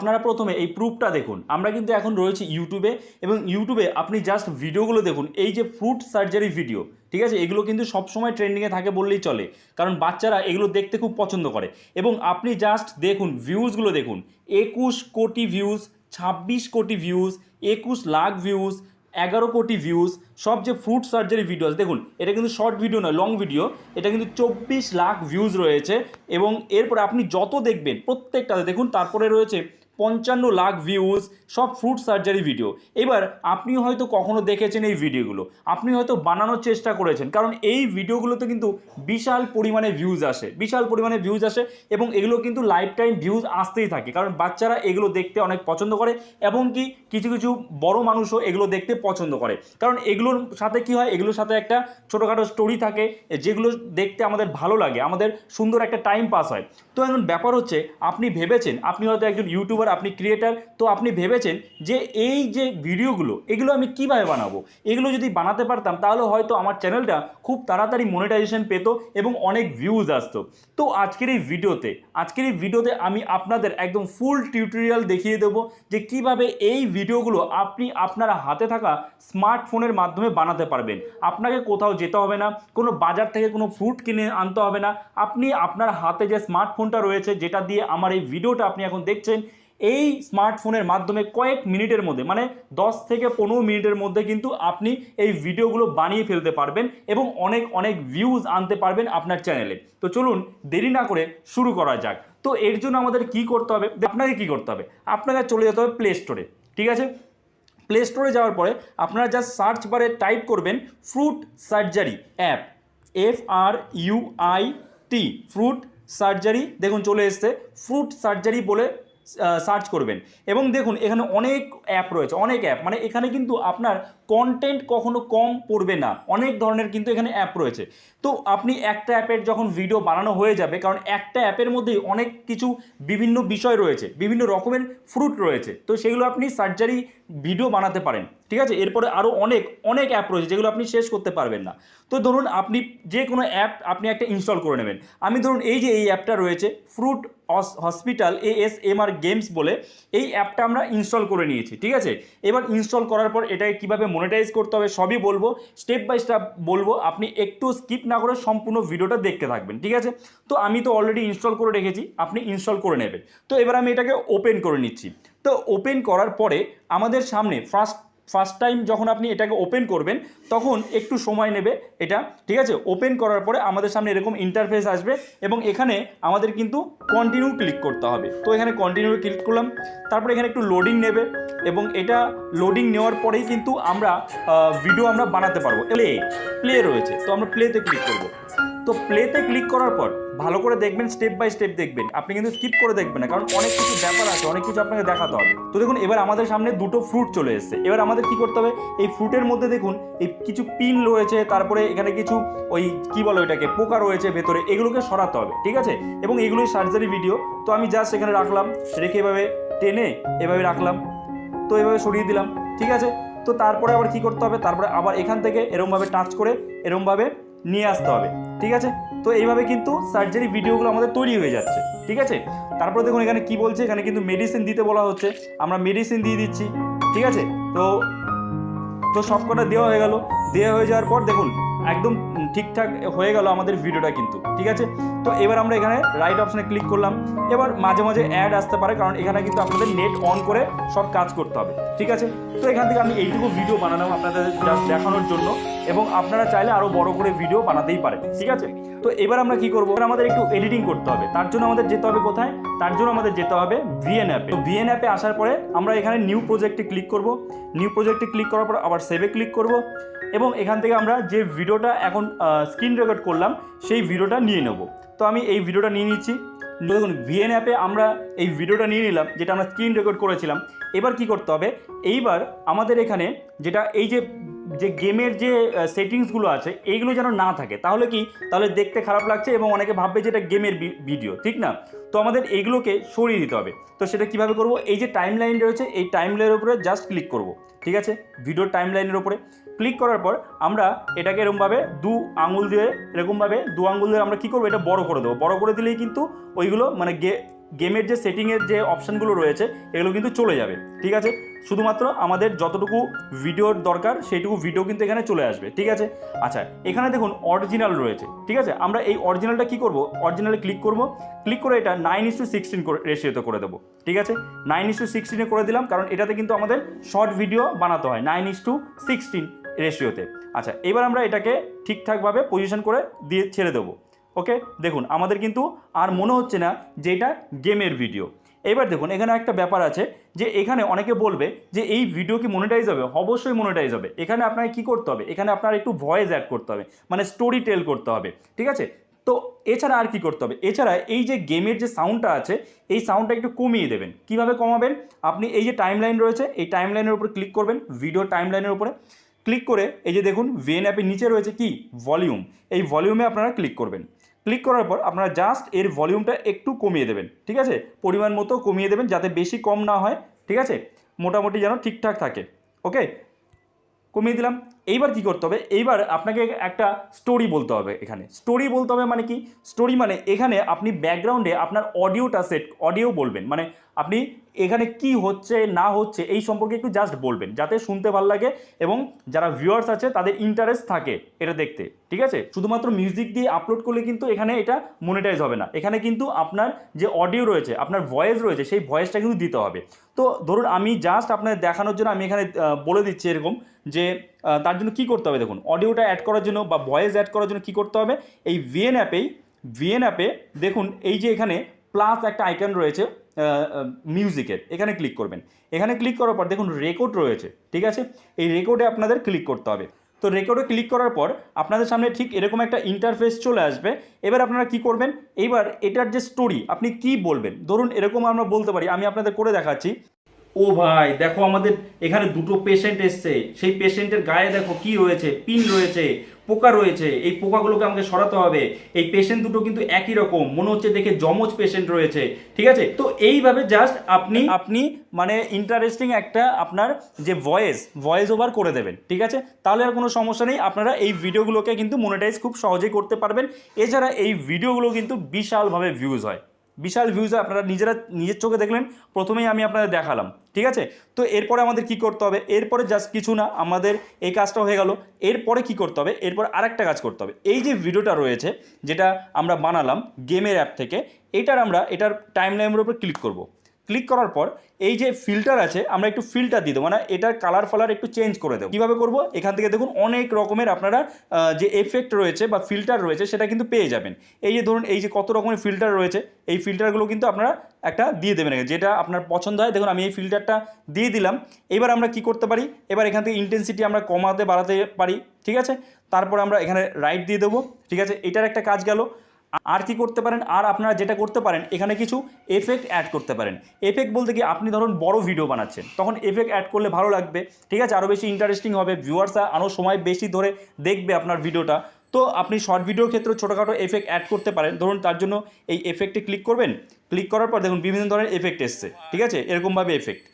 আপনারা প্রথমে এই প্রুফটা দেখুন। আমরা কিন্তু এখন রয়েছি ইউটিউবে এবং ইউটিউবে আপনি জাস্ট ভিডিওগুলো দেখুন। এই যে ফ্রুট সার্জারি ভিডিও ঠিক আছে? এগুলো কিন্তু সবসময় ট্রেন্ডিংয়ে থাকে বললেই চলে। কারণ বাচ্চারা এগুলো দেখতে খুব পছন্দ করে। এবং আপনি জাস্ট দেখুন ভিউজগুলো দেখুন। একুশ কোটি ভিউজ ছাব্বিশ কোটি ভিউজ একুশ লাখ ভিউজ এগারো কোটি ভিউজ সব যে ফ্রুট সার্জারি ভিডিও দেখুন, এটা কিন্তু শর্ট ভিডিও নয় লং ভিডিও এটা কিন্তু চব্বিশ লাখ ভিউজ রয়েছে এবং এরপরে আপনি যত দেখবেন, প্রত্যেকটাতে দেখুন, তারপরে রয়েছে পঞ্চান্ন লাখ ভিউজ সব ফ্রুট সার্জারি ভিডিও এবার আপনি হয়তো কখনো দেখেছেন এই ভিডিওগুলো আপনি হয়তো বানানোর চেষ্টা করেছেন, কারণ এই ভিডিওগুলোতে কিন্তু বিশাল পরিমাণে ভিউজ আসে, বিশাল পরিমাণে ভিউজ আসে এবং এগুলো কিন্তু লাইফ টাইম ভিউজ আসতেই থাকে, কারণ বাচ্চারা এগুলো দেখতে অনেক পছন্দ করে এবং কি কিছু কিছু বড় মানুষও এগুলো দেখতে পছন্দ করে। কারণ এগুলোর সাথে কি হয়? এগুলোর সাথে একটা ছোটোখাটো স্টোরি থাকে, যেগুলো দেখতে আমাদের ভালো লাগে, আমাদের সুন্দর একটা টাইম পাস হয়। তো এখন ব্যাপার হচ্ছে, আপনি ভেবেছেন, আপনি হয়তো একজন ইউটিউবার আপনি ক্রিয়েটার তো আপনি ভেবেছেন যে এই যে ভিডিওগুলো, এগুলো আমি কীভাবে বানাবো? এগুলো যদি বানাতে পারতাম, তাহলে হয়তো আমার চ্যানেলটা খুব তাড়াতাড়ি মনিটাইজেশন পেত এবং অনেক ভিউজ আসতো। তো আজকের এই ভিডিওতে, আজকের এই ভিডিওতে আমি আপনাদের একদম ফুল টিউটোরিয়াল দেখিয়ে দেবো যে কীভাবে এই ভিডিওগুলো আপনি আপনার হাতে থাকা স্মার্টফোনের মাধ্যমে বানাতে পারবেন। আপনাকে কোথাও যেতে হবে না, কোনো বাজার থেকে কোনো ফ্রুট কিনে আনতে হবে না। আপনি আপনার হাতে যে স্মার্টফোনটা রয়েছে, যেটা দিয়ে আমার এই ভিডিওটা আপনি এখন দেখছেন এই স্মার্টফোনের মাধ্যমে কয়েক মিনিটের মধ্যে মানে দশ থেকে পনেরো মিনিটের মধ্যে কিন্তু আপনি এই ভিডিওগুলো বানিয়ে ফেলতে পারবেন এবং অনেক অনেক ভিউজ আনতে পারবেন আপনার চ্যানেলে তো চলুন দেরি না করে শুরু করা যাক। তো এর জন্য আমাদের কি করতে হবে? আপনাকে কি করতে হবে? আপনাকে চলে যেতে হবে প্লে স্টোরে ঠিক আছে? প্লে স্টোরে যাওয়ার পরে আপনারা জাস্ট সার্চ বারে টাইপ করবেন fruit surgery app F R U I T fruit surgery দেখুন চলে এসছে। ফ্রুট সার্জারি বলে সার্চ করবেন। এবং দেখুন, এখানে অনেক অ্যাপ রয়েছে, অনেক অ্যাপ মানে এখানে কিন্তু আপনার কন্টেন্ট কখনো কম পড়বে না। অনেক ধরনের কিন্তু এখানে অ্যাপ রয়েছে। তো আপনি একটা অ্যাপের যখন ভিডিও বানানো হয়ে যাবে, কারণ একটা অ্যাপের মধ্যেই অনেক কিছু বিভিন্ন বিষয় রয়েছে, বিভিন্ন রকমের ফ্রুট রয়েছে। তো সেগুলো আপনি সার্জারি ভিডিও বানাতে পারেন, ঠিক আছে? এরপরে আরও অনেক অনেক অ্যাপ রয়েছে যেগুলো আপনি শেষ করতে পারবেন না। তো ধরুন আপনি যে কোনো অ্যাপ আপনি একটা ইনস্টল করে নেবেন। আমি ধরুন এই যে এই অ্যাপটা রয়েছে fruit hospital A S M R games বলে, এই অ্যাপটা আমরা ইনস্টল করে নিয়েছি, ঠিক আছে? এবার ইনস্টল করার পর এটাকে কীভাবে মনিটাইজ করতে হবে সবই বলব স্টেপ বাই স্টেপ বলব, আপনি একটু স্কিপ না করে সম্পূর্ণ ভিডিওটা দেখতে থাকবেন, ঠিক আছে? তো আমি তো অলরেডি ইনস্টল করে রেখেছি, আপনি ইনস্টল করে নেবেন। তো এবার আমি এটাকে ওপেন করে নিচ্ছি। তো ওপেন করার পরে আমাদের সামনে ফার্স্ট ফার্স্ট টাইম যখন আপনি এটাকে ওপেন করবেন, তখন একটু সময় নেবে এটা, ঠিক আছে? ওপেন করার পরে আমাদের সামনে এরকম ইন্টারফেস আসবে এবং এখানে আমাদের কিন্তু কন্টিনিউ ক্লিক করতে হবে। তো এখানে কন্টিনিউ ক্লিক করলাম, তারপরে এখানে একটু লোডিং নেবে এবং এটা লোডিং নেওয়ার পরেই কিন্তু আমরা ভিডিও আমরা বানাতে পারব। প্লে প্লে রয়েছে, তো আমরা প্লেতে ক্লিক করব। তো প্লেতে ক্লিক করার পর ভালো করে দেখবেন স্টেপ বাই স্টেপ দেখবেন। আপনি কিন্তু স্কিপ করে দেখবেন না, কারণ অনেক কিছু ব্যাপার আছে, অনেক কিছু আপনাকে দেখাতে হবে। তো দেখুন, এবার আমাদের সামনে দুটো ফ্রুট চলে এসেছে। এবার আমাদের কি করতে হবে? এই ফ্রুটের মধ্যে দেখুন, এই কিছু পিন রয়েছে, তারপরে এখানে কিছু ওই কি বলে ওইটাকে, পোকা রয়েছে ভেতরে, এগুলোকে সরাতে হবে, ঠিক আছে? এবং এগুলোই সার্জারি ভিডিও তো আমি জাস্ট এখানে রাখলাম, রেখে এভাবে টেনে এভাবে রাখলাম। তো এভাবে সরিয়ে দিলাম, ঠিক আছে? তো তারপরে আবার কি করতে হবে? তারপরে আবার এখান থেকে এরমভাবে টাচ করে এরমভাবে নিয়ে আসতে হবে, ঠিক আছে? তো এইভাবে কিন্তু সার্জারি ভিডিওগুলো আমাদের তৈরি হয়ে যাচ্ছে, ঠিক আছে? তারপরে দেখুন এখানে কি বলছে, এখানে কিন্তু মেডিসিন দিতে বলা হচ্ছে, আমরা মেডিসিন দিয়ে দিচ্ছি, ঠিক আছে? তো তো সব কটা দেওয়া হয়ে গেল, দেওয়া হয়ে যাওয়ার পর দেখুন, একদম ঠিকঠাক হয়ে গেল আমাদের ভিডিওটা কিন্তু, ঠিক আছে? তো এবার আমরা এখানে রাইট অপশানে ক্লিক করলাম, এবার মাঝে মাঝে অ্যাড আসতে পারে, কারণ এখানে কিন্তু আপনাদের নেট অন করে সব কাজ করতে হবে, ঠিক আছে? তো এখান থেকে আমি এইটুকু ভিডিও বানালাম আপনাদের জাস্ট দেখানোর জন্য। এবং আপনারা চাইলে আরও বড় করে ভিডিও বানাতেই পারেন, ঠিক আছে? তো এবার আমরা কি করব? আমাদের একটু এডিটিং করতে হবে। তার জন্য আমাদের যেতে হবে কোথায়? তার জন্য আমাদের যেতে হবে ভিএন অ্যাপে তো ভিএন অ্যাপে আসার পরে আমরা এখানে নিউ প্রজেক্টে ক্লিক করব। নিউ প্রজেক্টে ক্লিক করার পর আবার সেভে ক্লিক করব। এবং এখান থেকে আমরা যে ভিডিওটা এখন স্ক্রিন রেকর্ড করলাম, সেই ভিডিওটা নিয়ে নেব। তো আমি এই ভিডিওটা নিয়ে নিচ্ছি। দেখুন ভিএন অ্যাপে আমরা এই ভিডিওটা নিয়ে নিলাম, যেটা আমরা স্ক্রিন রেকর্ড করেছিলাম। এবার কি করতে হবে? এইবার আমাদের এখানে যেটা এই যে যে গেমের যে সেটিংসগুলো আছে, এইগুলো যেন না থাকে, তাহলে কি? তাহলে দেখতে খারাপ লাগছে এবং অনেকে ভাববে যে এটা গেমের ভিডিও ঠিক না? তো আমাদের এইগুলোকে সরিয়ে দিতে হবে। তো সেটা কীভাবে করব? এই যে টাইম লাইন রয়েছে, এই টাইম লাইনের উপরে জাস্ট ক্লিক করব, ঠিক আছে? ভিডিওর টাইম লাইনের উপরে। ক্লিক করার পর আমরা এটাকে এরকমভাবে দু আঙুল দিয়ে এরকমভাবে দু আঙুল দিয়ে আমরা কী করব? এটা বড় করে দেবো। বড় করে দিলেই কিন্তু ওইগুলো মানে গে, গেমের যে সেটিংয়ের যে অপশানগুলো রয়েছে, এগুলো কিন্তু চলে যাবে। ঠিক আছে? শুধুমাত্র আমাদের যতটুকু ভিডিওর দরকার, সেইটুকু ভিডিও কিন্তু এখানে চলে আসবে। ঠিক আছে? আচ্ছা এখানে দেখুন অরিজিনাল রয়েছে। ঠিক আছে? আমরা এই অরিজিনালটা কি করব? অরিজিনালে ক্লিক করব। ক্লিক করে এটা নাইন ইস টু সিক্সটিন রেশিওতে করে দেবো। ঠিক আছে? নাইন ইস টু সিক্সটিনে করে দিলাম, কারণ এটাতে কিন্তু আমাদের শর্ট ভিডিও বানাতে হয়। নাইন ইস টু সিক্সটিন রেশিওতে আচ্ছা এবার আমরা এটাকে ঠিকঠাকভাবে পজিশন করে দিয়ে ছেড়ে দেবো। ওকে দেখুন, আমাদের কিন্তু আর মনে হচ্ছে না যে এটা গেমের ভিডিও এবার দেখুন, এখানে একটা ব্যাপার আছে যে এখানে অনেকে বলবে যে এই ভিডিও কি মনিটাইজ হবে? অবশ্যই মনিটাইজ হবে। এখানে আপনাকে কি করতে হবে? এখানে আপনার একটু ভয়েস অ্যাড করতে হবে। মানে স্টোরি টেল করতে হবে। ঠিক আছে? তো এছাড়া আর কি করতে হবে? এছাড়া এই যে গেমের যে সাউন্ডটা আছে, এই সাউন্ডটা একটু কমিয়ে দেবেন। কীভাবে কমাবেন? আপনি এই যে টাইম রয়েছে, এই টাইম লাইনের উপর ক্লিক করবেন ভিডিও টাইম লাইনের উপরে। ক্লিক করে এই যে দেখুন ভিএন অ্যাপের নিচে রয়েছে কি? ভলিউম। এই ভলিউমে আপনারা ক্লিক করবেন। ক্লিক করার পর আপনারা জাস্ট এর ভলিউমটা একটু কমিয়ে দেবেন, ঠিক আছে? পরিমাণ মতো কমিয়ে দেবেন যাতে বেশি কম না হয়, ঠিক আছে? মোটামুটি যেন ঠিকঠাক থাকে, ওকে? কমিয়ে দিলাম। এইবার কি করতে হবে? এইবার আপনাকে একটা স্টোরি বলতে হবে এখানে। স্টোরি বলতে হবে মানে কি? স্টোরি মানে এখানে আপনি ব্যাকগ্রাউন্ডে আপনার অডিওটা সেট, অডিও বলবেন। মানে আপনি এখানে কি হচ্ছে, না হচ্ছে, এই সম্পর্কে একটু জাস্ট বলবেন, যাতে শুনতে ভালো লাগে এবং যারা ভিউয়ার্স আছে তাদের ইন্টারেস্ট থাকে এটা দেখতে, ঠিক আছে? শুধুমাত্র মিউজিক দিয়ে আপলোড করলে কিন্তু এখানে এটা মনিটাইজ হবে না। এখানে কিন্তু আপনার যে অডিও রয়েছে, আপনার ভয়েস রয়েছে, সেই ভয়েসটা কিন্তু দিতে হবে। তো ধরুন আমি জাস্ট আপনাদের দেখানোর জন্য আমি এখানে বলে দিচ্ছি এরকম যে তার জন্য কি করতে হবে দেখুন অডিওটা অ্যাড করার জন্য বা ভয়েস অ্যাড করার জন্য কি করতে হবে, এই ভিএন অ্যাপেই ভিএন অ্যাপে দেখুন এই যে এখানে প্লাস একটা আইকন রয়েছে মিউজিকের এখানে ক্লিক করবেন। এখানে ক্লিক করার পর দেখুন রেকর্ড রয়েছে, ঠিক আছে? এই রেকর্ডে আপনাদের ক্লিক করতে হবে। তো রেকর্ডে ক্লিক করার পর আপনাদের সামনে ঠিক এরকম একটা ইন্টারফেস চলে আসবে। এবার আপনারা কি করবেন? এবার এটার যে স্টোরি আপনি কি বলবেন? ধরুন এরকম আমরা বলতে পারি, আমি আপনাদের করে দেখাচ্ছি। ও ভাই, দেখো আমাদের এখানে দুটো পেশেন্ট এসছে। সেই পেশেন্টের গায়ে দেখো কি রয়েছে? পিন রয়েছে, পোকা রয়েছে। এই পোকাগুলোকে আমাকে সরাতে হবে। এই পেশেন্ট দুটো কিন্তু একই রকম। মনে হচ্ছে দেখে জমজ পেশেন্ট রয়েছে। ঠিক আছে? তো এইভাবে জাস্ট আপনি আপনি মানে ইন্টারেস্টিং একটা আপনার যে ভয়েস ভয়েস ওভার করে দেবেন। ঠিক আছে? তাহলে আর কোনো সমস্যা নেই। আপনারা এই ভিডিওগুলোকে কিন্তু মনিটাইজ খুব সহজেই করতে পারবেন। এছাড়া এই ভিডিওগুলো কিন্তু বিশালভাবে ভিউজ হয়। বিশাল ভিউজ আপনারা নিজেরা, নিজের চোখে দেখলেন, প্রথমেই আমি আপনাদের দেখালাম, ঠিক আছে? তো এরপরে আমাদের কি করতে হবে? এরপরে জাস্ট কিছু না, আমাদের এই কাজটা হয়ে গেল। এরপরে কি করতে হবে? এরপর আরেকটা কাজ করতে হবে। এই যে ভিডিওটা রয়েছে, যেটা আমরা বানালাম গেমের অ্যাপ থেকে, এটার আমরা, এটার টাইম লাইনের উপর ক্লিক করব। ক্লিক করার পর এই যে ফিল্টার আছে, আমরা একটু ফিল্টার দিয়ে দেবো। মানে এটার কালার ফালার একটু চেঞ্জ করে দেবো। কীভাবে করব? এখান থেকে দেখুন অনেক রকমের আপনারা যে এফেক্ট রয়েছে বা ফিল্টার রয়েছে সেটা কিন্তু পেয়ে যাবেন। এই যে ধরুন, এই যে কত রকমের ফিল্টার রয়েছে, এই ফিল্টারগুলো কিন্তু আপনারা একটা দিয়ে দেবেন যেটা আপনার পছন্দ হয়, দেখুন আমি এই ফিল্টারটা দিয়ে দিলাম। এবার আমরা কি করতে পারি? এবার এখান থেকে ইন্টেন্সিটি আমরা কমাতে, বাড়াতে পারি, ঠিক আছে? তারপর আমরা এখানে রাইট দিয়ে দেবো, ঠিক আছে? এটার একটা কাজ গেল। আর কি করতে পারেন? আর আপনারা যেটা করতে পারেন, এখানে কিছু এফেক্ট অ্যাড করতে পারেন। এফেক্ট বলতে কি, আপনি ধরুন বড় ভিডিও বানাচ্ছেন। তখন এফেক্ট অ্যাড করলে ভালো লাগবে। ঠিক আছে আরও বেশি ইন্টারেস্টিং হবে ভিউয়ার্সরা আরও সময় বেশি ধরে দেখবে আপনার ভিডিওটা তো আপনি শর্ট ভিডিওর ক্ষেত্রে ছোটোখাটো এফেক্ট অ্যাড করতে পারেন। ধরুন তার জন্য এই এফেক্টে ক্লিক করবেন। ক্লিক করার পর দেখুন বিভিন্ন ধরনের এফেক্ট এসছে। ঠিক আছে, এরকমভাবে এফেক্ট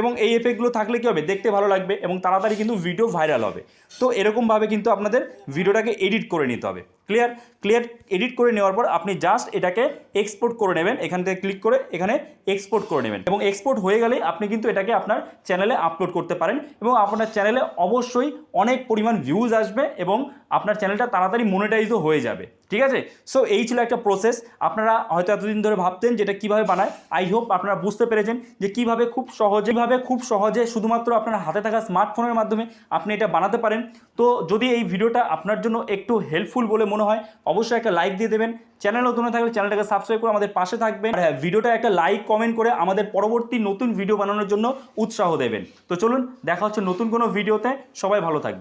এবং এই এফেক্টগুলো থাকলে কী হবে? দেখতে ভালো লাগবে এবং তাড়াতাড়ি কিন্তু ভিডিও ভাইরাল হবে। তো এরকমভাবে কিন্তু আপনাদের ভিডিওটাকে এডিট করে নিতে হবে। ক্লিয়ার ক্লিয়ার এডিট করে নেওয়ার পর আপনি জাস্ট এটাকে এক্সপোর্ট করে নেবেন। এখান থেকে ক্লিক করে এখানে এক্সপোর্ট করে নেবেন। এবং এক্সপোর্ট হয়ে গেলেই আপনি কিন্তু এটাকে আপনার চ্যানেলে আপলোড করতে পারেন। এবং আপনার চ্যানেলে অবশ্যই অনেক পরিমাণ ভিউজ আসবে এবং আপনার চ্যানেলটা তাড়াতাড়ি মনিটাইজও হয়ে যাবে। ঠিক আছে? সো এই ছিল একটা প্রসেস আপনারা হয়তো এতদিন ধরে ভাবতেন যেটা কীভাবে বানায়। আই হোপ আপনারা বুঝতে পেরেছেন যে কীভাবে খুব সহজেভাবে খুব সহজে শুধুমাত্র আপনার হাতে থাকা স্মার্টফোনের মাধ্যমে আপনি এটা বানাতে পারেন। তো যদি এই ভিডিওটা আপনার জন্য একটু হেল্পফুল বলে মনে হয়, অবশ্যই একটা লাইক দিয়ে দেবেন। চ্যানেল নতুন থাকলে চ্যানেলটাকে সাবস্ক্রাইব করে আমাদের পাশে থাকবেন। হ্যাঁ ভিডিওটা একটা লাইক কমেন্ট করে আমাদের পরবর্তী নতুন ভিডিও বানানোর জন্য উৎসাহ দেবেন। তো চলুন, দেখা হচ্ছে নতুন কোনো ভিডিওতে সবাই ভালো থাকবেন।